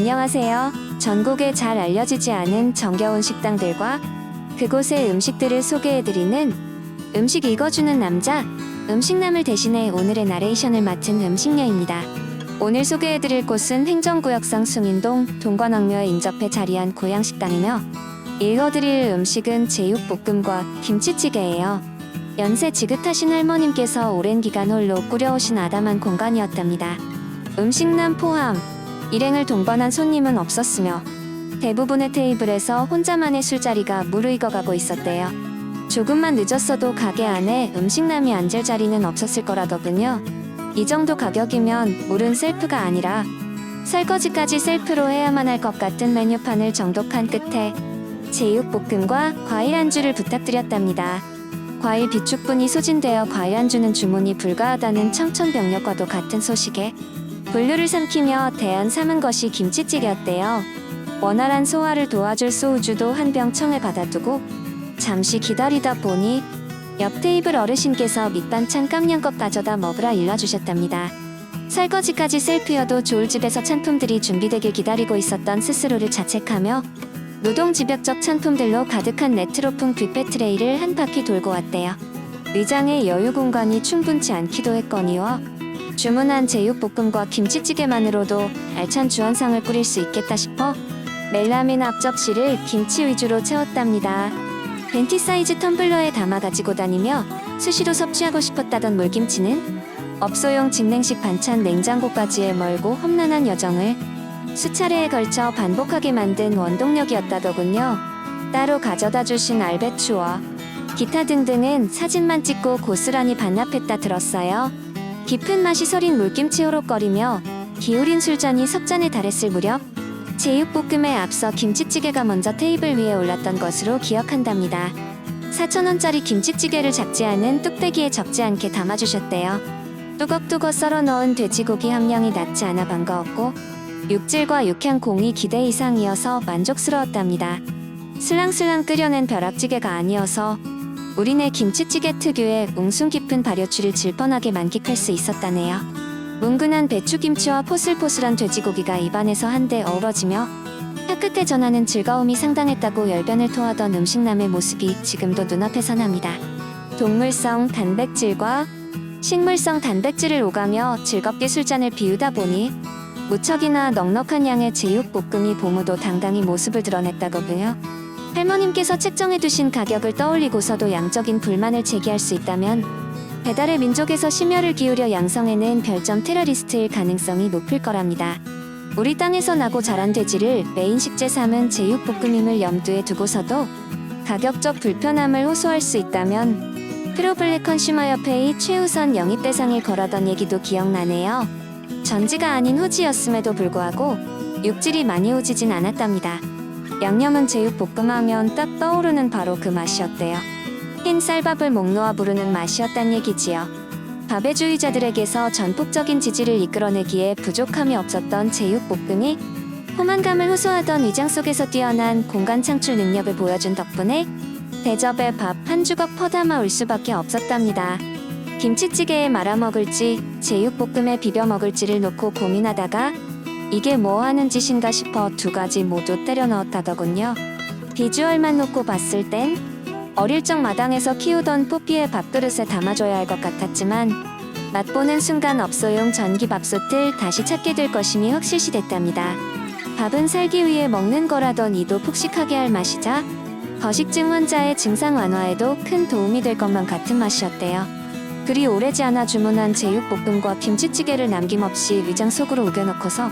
안녕하세요. 전국에 잘 알려지지 않은 정겨운 식당들과 그곳의 음식들을 소개해드리는 음식 읽어주는 남자, 음식남을 대신해 오늘의 나레이션을 맡은 음식녀입니다. 오늘 소개해드릴 곳은 행정구역상 숭인동 동관왕묘에 인접해 자리한 고향식당이며 읽어드릴 음식은 제육볶음과 김치찌개예요. 연세 지긋하신 할머님께서 오랜 기간 홀로 꾸려오신 아담한 공간이었답니다. 음식남 포함 일행을 동반한 손님은 없었으며 대부분의 테이블에서 혼자만의 술자리가 무르익어가고 있었대요. 조금만 늦었어도 가게 안에 음식남이 앉을 자리는 없었을 거라더군요. 이 정도 가격이면 물은 셀프가 아니라 설거지까지 셀프로 해야만 할 것 같은 메뉴판을 정독한 끝에 제육볶음과 과일 안주를 부탁드렸답니다. 과일 비축분이 소진되어 과일 안주는 주문이 불가하다는 청천벽력과도 같은 소식에 분류를 삼키며 대안 삼은 것이 김치찌개였대요. 원활한 소화를 도와줄 소우주도 한 병 청에 받아두고 잠시 기다리다 보니 옆 테이블 어르신께서 밑반찬 깜냥껏 가져다 먹으라 일러주셨답니다. 설거지까지 셀프여도 좋을 집에서 찬품들이 준비되길 기다리고 있었던 스스로를 자책하며 노동집약적 찬품들로 가득한 레트로풍 뷔페 트레이를 한 바퀴 돌고 왔대요. 위장의 여유 공간이 충분치 않기도 했거니와 주문한 제육볶음과 김치찌개만으로도 알찬 주원상을 꾸릴 수 있겠다 싶어 멜라민 앞접시를 김치 위주로 채웠답니다. 벤티 사이즈 텀블러에 담아 가지고 다니며 수시로 섭취하고 싶었다던 물김치는 업소용 직냉식 반찬 냉장고까지의 멀고 험난한 여정을 수차례에 걸쳐 반복하게 만든 원동력이었다더군요. 따로 가져다 주신 알배추와 기타 등등은 사진만 찍고 고스란히 반납했다 들었어요. 깊은 맛이 서린 물김치 호록거리며 기울인 술잔이 석잔에 달했을 무렵 제육볶음에 앞서 김치찌개가 먼저 테이블 위에 올랐던 것으로 기억한답니다. 4,000원짜리 김치찌개를 작지 않은 뚝배기에 적지 않게 담아주셨대요. 뚜걱뚜걱 썰어 넣은 돼지고기 함량이 낮지 않아 반가웠고 육질과 육향 공이 기대 이상이어서 만족스러웠답니다. 슬랑슬랑 끓여낸 벼락찌개가 아니어서 우리네 김치찌개 특유의 웅숭 깊은 발효추를 질펀하게 만끽할 수 있었다네요. 뭉근한 배추김치와 포슬포슬한 돼지고기가 입안에서 한데 어우러지며 혀끝에 전하는 즐거움이 상당했다고 열변을 토하던 음식남의 모습이 지금도 눈앞에 선합니다. 동물성 단백질과 식물성 단백질을 오가며 즐겁게 술잔을 비우다 보니 무척이나 넉넉한 양의 제육볶음이 보무도 당당히 모습을 드러냈다거든요. 할머님께서 책정해 두신 가격을 떠올리고서도 양적인 불만을 제기할 수 있다면 배달의 민족에서 심혈을 기울여 양성해낸 별점 테러리스트일 가능성이 높을 거랍니다. 우리 땅에서 나고 자란 돼지를 메인 식재 삼은 제육볶음임을 염두에 두고서도 가격적 불편함을 호소할 수 있다면 프로블랙 컨슈머협회의 최우선 영입 대상을 걸어던 얘기도 기억나네요. 전지가 아닌 후지였음에도 불구하고 육질이 많이 후지진 않았답니다. 양념은 제육볶음하면 딱 떠오르는 바로 그 맛이었대요. 흰 쌀밥을 목 놓아 부르는 맛이었단 얘기지요. 밥의주의자들에게서 전폭적인 지지를 이끌어내기에 부족함이 없었던 제육볶음이 포만감을 호소하던 위장 속에서 뛰어난 공간 창출 능력을 보여준 덕분에 대접에 밥 한 주걱 퍼담아 올 수밖에 없었답니다. 김치찌개에 말아 먹을지 제육볶음에 비벼 먹을지를 놓고 고민하다가 이게 뭐 하는 짓인가 싶어 두 가지 모두 때려 넣었다더군요. 비주얼만 놓고 봤을 땐 어릴 적 마당에서 키우던 뽀삐의 밥그릇에 담아줘야 할 것 같았지만 맛보는 순간 업소용 전기밥솥을 다시 찾게 될 것임이 확실시 됐답니다. 밥은 살기 위해 먹는 거라던 이도 폭식하게 할 맛이자 거식증 환자의 증상 완화에도 큰 도움이 될 것만 같은 맛이었대요. 그리 오래지 않아 주문한 제육볶음과 김치찌개를 남김없이 위장 속으로 우겨넣고서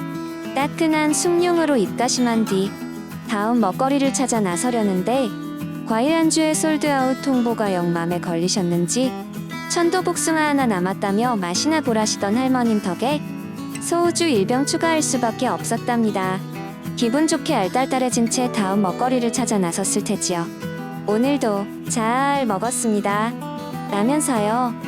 따끈한 숭늉으로 입가심한 뒤 다음 먹거리를 찾아 나서려는데 과일 안주의 솔드아웃 통보가 영 맘에 걸리셨는지 천도복숭아 하나 남았다며 맛이나 보라시던 할머님 덕에 소우주 일병 추가할 수밖에 없었답니다. 기분 좋게 알딸딸해진 채 다음 먹거리를 찾아 나섰을 테지요. 오늘도 잘 먹었습니다. 라면서요.